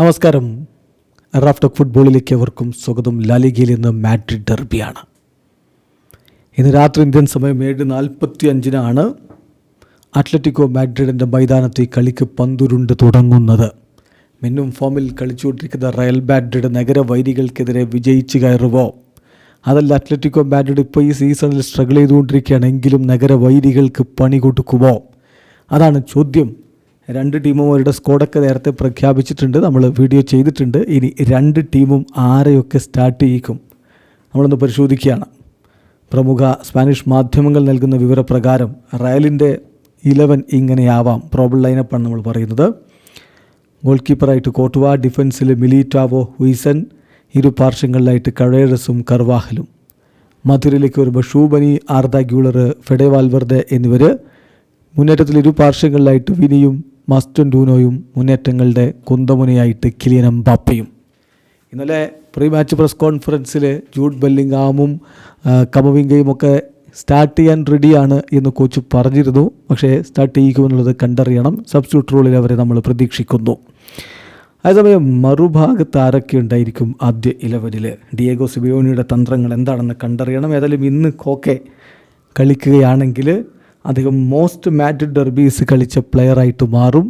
നമസ്കാരം. റാഫ്റ്റോക്ക് ഫുട്ബോളിലേക്ക് അവർക്കും സ്വാഗതം. ലാലിഗയിൽ ഇന്ന് മാഡ്രിഡ് ഡെർബിയാണ്. ഇന്ന് രാത്രി ഇന്ത്യൻ സമയം ഏഴ് നാൽപ്പത്തി അഞ്ചിനാണ് അത്ലറ്റിക്കോ മാഡ്രിഡിന്റെ മൈതാനത്ത് ഈ കളിക്ക് പന്തുരുണ്ട് തുടങ്ങുന്നത്. മിന്നും ഫോമിൽ കളിച്ചുകൊണ്ടിരിക്കുന്ന റയൽ മാഡ്രിഡ് നഗരവൈരികൾക്കെതിരെ വിജയിച്ച് കയറുമോ അതല്ല അത്ലറ്റിക്കോ മാഡ്രിഡ് ഇപ്പോൾ ഈ സീസണിൽ സ്ട്രഗിൾ ചെയ്തുകൊണ്ടിരിക്കുകയാണെങ്കിലും നഗരവൈരികൾക്ക് പണി കൊടുക്കുമോ അതാണ് ചോദ്യം. രണ്ട് ടീമും അവരുടെ സ്കോഡൊക്കെ നേരത്തെ പ്രഖ്യാപിച്ചിട്ടുണ്ട്. നമ്മൾ വീഡിയോ ചെയ്തിട്ടുണ്ട്. ഇനി രണ്ട് ടീമും ആരെയൊക്കെ സ്റ്റാർട്ട് ചെയ്യിക്കും? നമ്മളൊന്ന് പരിശോധിക്കുകയാണ്. പ്രമുഖ സ്പാനിഷ് മാധ്യമങ്ങൾ നൽകുന്ന വിവരപ്രകാരം റയലിന്റെ ഇലവൻ ഇങ്ങനെയാവാം. പ്രോബിൾ ലൈനപ്പാണ് നമ്മൾ പറയുന്നത്. ഗോൾ കീപ്പറായിട്ട് കോട്ടുവ ഡിഫൻസിൽ മിലിറ്റാവോ ഹുയ്സൻ ഇരു പാർശ്വങ്ങളിലായിട്ട് കഴയറസും കർവാഹലും. മധുരയിലേക്ക് വരുമ്പോൾ Tchouameni Arda Guler Fede Valverde എന്നിവർ മുന്നേറ്റത്തിൽ ഇരു പാർശ്വങ്ങളിലായിട്ട് വിനിയും മസ്റ്റൻ ഡൂനോയും മുന്നേറ്റങ്ങളുടെ കുന്തമുനയായിട്ട് കിലിയൻ എംബാപ്പയും ഇന്നലെ പ്രീ മാച്ച് പ്രസ് കോൺഫറൻസിൽ ജൂഡ് ബെല്ലിംഗാമും കമവിംഗയും ഒക്കെ സ്റ്റാർട്ട് ചെയ്യാൻ റെഡിയാണ് എന്ന് കോച്ച് പറഞ്ഞിരുന്നു. പക്ഷേ സ്റ്റാർട്ട് ചെയ്യിക്കുമെന്നുള്ളത് കണ്ടറിയണം. സബ്സ്റ്റിറ്റ്യൂട്ട് റോളിൽ അവരെ നമ്മൾ പ്രതീക്ഷിക്കുന്നു. അതേസമയം മറുഭാഗത്ത് ആരൊക്കെ ഉണ്ടായിരിക്കും ആദ്യ ഇലവനിൽ ഡിയേഗോ സിബിയോണിയുടെ തന്ത്രങ്ങൾ എന്താണെന്ന് കണ്ടറിയണം. ഏതായാലും ഇന്ന് കോക്കെ കളിക്കുകയാണെങ്കിൽ അദ്ദേഹം മോസ്റ്റ് മാറ്റ് ഡെർബീസ് കളിച്ച പ്ലെയറായിട്ട് മാറും.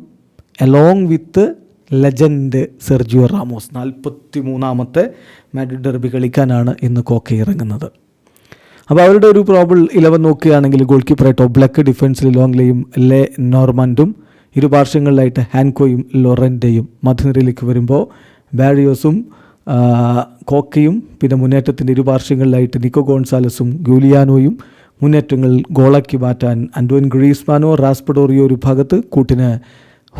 Along with legend Sergio Ramos നാൽപ്പത്തി മൂന്നാമത്തെ മാഡ്രിഡ് ഡെർബി കളിക്കാനാണ് ഇന്ന് കോക്കെ ഇറങ്ങുന്നത്. അപ്പോൾ അവരുടെ ഒരു പ്രോബിൾ ഇലവൻ നോക്കുകയാണെങ്കിൽ ഗോൾ കീപ്പറായിട്ട് ഒബ്ലക്ക് ഡിഫൻസിൽ ലോങ്ലെയും ലെ നോർമൻഡും ഇരു പാർശ്വങ്ങളിലായിട്ട് ഹാൻകോയും ലൊറന്റെയും മധ്യനിരയിലേക്ക് വരുമ്പോൾ ബാരിയോസും കോക്കയും പിന്നെ മുന്നേറ്റത്തിന്റെ ഇരു പാർശ്വങ്ങളിലായിട്ട് നിക്കോ ഗോൺസാലസും ഗൂലിയാനോയും മുന്നേറ്റങ്ങൾ ഗോളാക്കി മാറ്റാൻ അൻഡോൻ ഗ്രീസ്മാനോ റാസ്പഡോറിയോ ഒരു ഭാഗത്ത് കൂട്ടിന്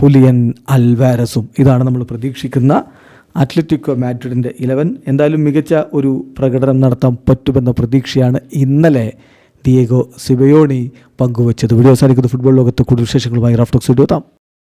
ഹുലിയൻ അൽവാരസും. ഇതാണ് നമ്മൾ പ്രതീക്ഷിക്കുന്ന അത്ലറ്റിക്കോ മാഡ്രിഡിന്റെ ഇലവൻ. എന്തായാലും മികച്ച ഒരു പ്രകടനം നടത്താൻ പറ്റുമെന്ന പ്രതീക്ഷയാണ് ഇന്നലെ ഡിയേഗോ സിബയോണി പങ്കുവച്ചത്. വീഡിയോ അവസാനിക്കുന്ന. ഫുട്ബോൾ ലോകത്ത് കൂടുതൽ വിശേഷങ്ങളുമായി റാഫ്റ്റോക്സ് എത്താം.